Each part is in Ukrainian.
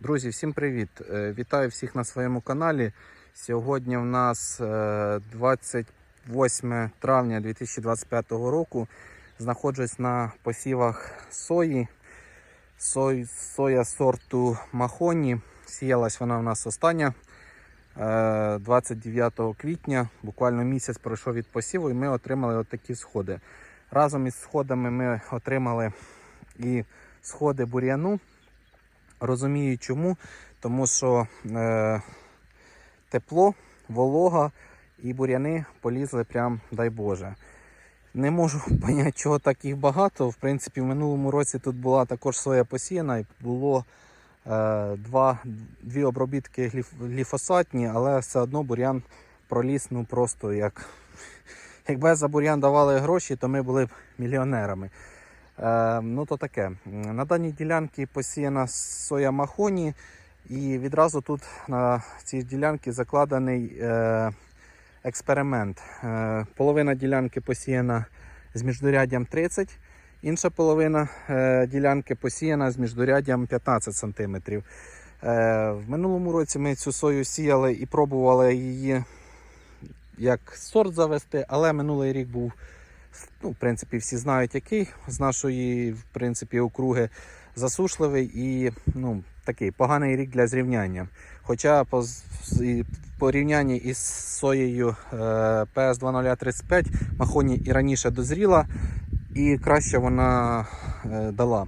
Друзі, всім привіт! Е, Вітаю всіх на своєму каналі. Сьогодні в нас е, 28 травня 2025 року. Знаходжусь на посівах сої. Сой, соя сорту Махоні. Сіялась вона в нас остання е, 29 квітня. Буквально місяць пройшов від посіву і ми отримали отакі сходи. Разом із сходами ми отримали і сходи бур'яну. Розумію чому, тому що е, тепло, волога і бур'яни полізли прям, дай Боже. Не можу поняти, чого так їх багато. В принципі, в минулому році тут була також соя посіяна і було е, два, дві обробітки гліф, гліфосатні, але все одно бур'ян проліз ну просто як. Якби за бур'ян давали гроші, то ми були б мільйонерами. Е, ну то таке. На даній ділянці посіяна соя махоні, і відразу тут на цій ділянці закладений е, експеримент. Е, половина ділянки посіяна з міждуряддям 30, інша половина ділянки посіяна з міждуряддям 15 см. В минулому році ми цю сою сіяли і пробували її як сорт завести, але минулий рік був ну, в принципі, всі знають, який з нашої в принципі, округи засушливий і ну, такий поганий рік для зрівняння. Хоча по, порівнянні із соєю е, PS2035 Махоні і раніше дозріла, і краще вона е, дала.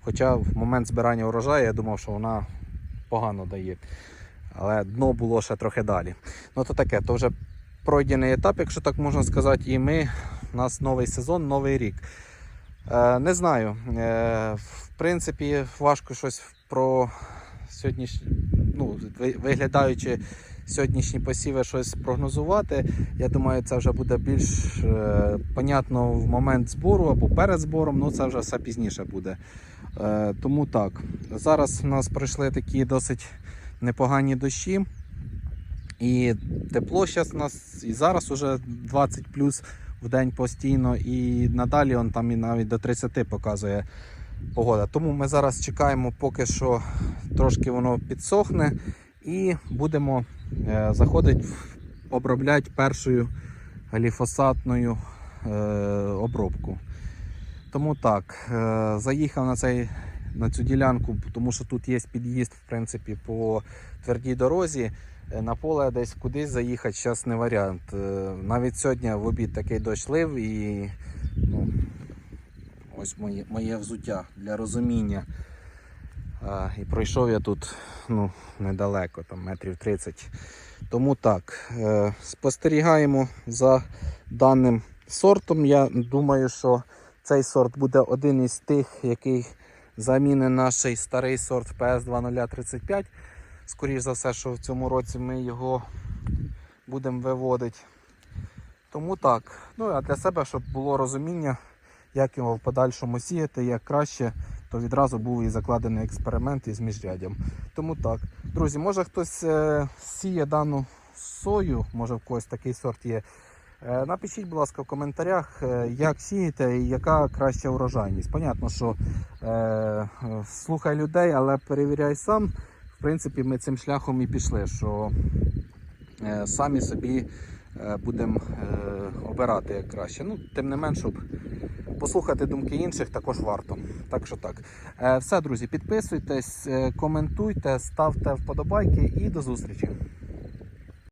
Хоча в момент збирання урожаю я думав, що вона погано дає. Але дно було ще трохи далі. Ну то таке, то вже пройдений етап, якщо так можна сказати, і ми у нас новий сезон, новий рік. Е, не знаю. Е, в принципі, важко щось про сьогоднішні, ну, виглядаючи сьогоднішні посіви, щось прогнозувати. Я думаю, це вже буде більш е, понятно в момент збору або перед збором, ну це вже все пізніше буде. Тому так. Зараз у нас пройшли такі досить непогані дощі. І тепло зараз у нас і зараз уже 20 плюс в день постійно, і надалі он там і навіть до 30 показує погода. Тому ми зараз чекаємо, поки що трошки воно підсохне, і будемо е, заходити обробляти першою гліфосатною е, обробку. Тому так, е, заїхав на, цей, на цю ділянку, тому що тут є під'їзд в принципі, по твердій дорозі. Е, На поле десь кудись заїхати зараз не варіант. Е, Навіть сьогодні в обід такий дощ лив і ну, ось моє, моє взуття для розуміння. А, і пройшов я тут ну, недалеко, там метрів 30. Тому так, е, спостерігаємо за даним сортом. Я думаю, що цей сорт буде один із тих, який замінить наш старий сорт PS2035. Скоріше за все, що в цьому році ми його будемо виводити. Тому так. Ну а для себе, щоб було розуміння, як його в подальшому сіяти, як краще, то відразу був і закладений експеримент із міжряддям. Тому так. Друзі, може хтось е, сіє дану сою, може в когось такий сорт є. Е, Напишіть, будь ласка, в коментарях, е, як сієте і яка краща урожайність. Понятно, що е, слухай людей, але перевіряй сам. Принципі, ми цим шляхом і пішли, що е, самі собі е, будемо е, обирати як краще. Ну, тим не менш, щоб послухати думки інших також варто. Так що так. Все, друзі, підписуйтесь, коментуйте, ставте вподобайки і до зустрічі.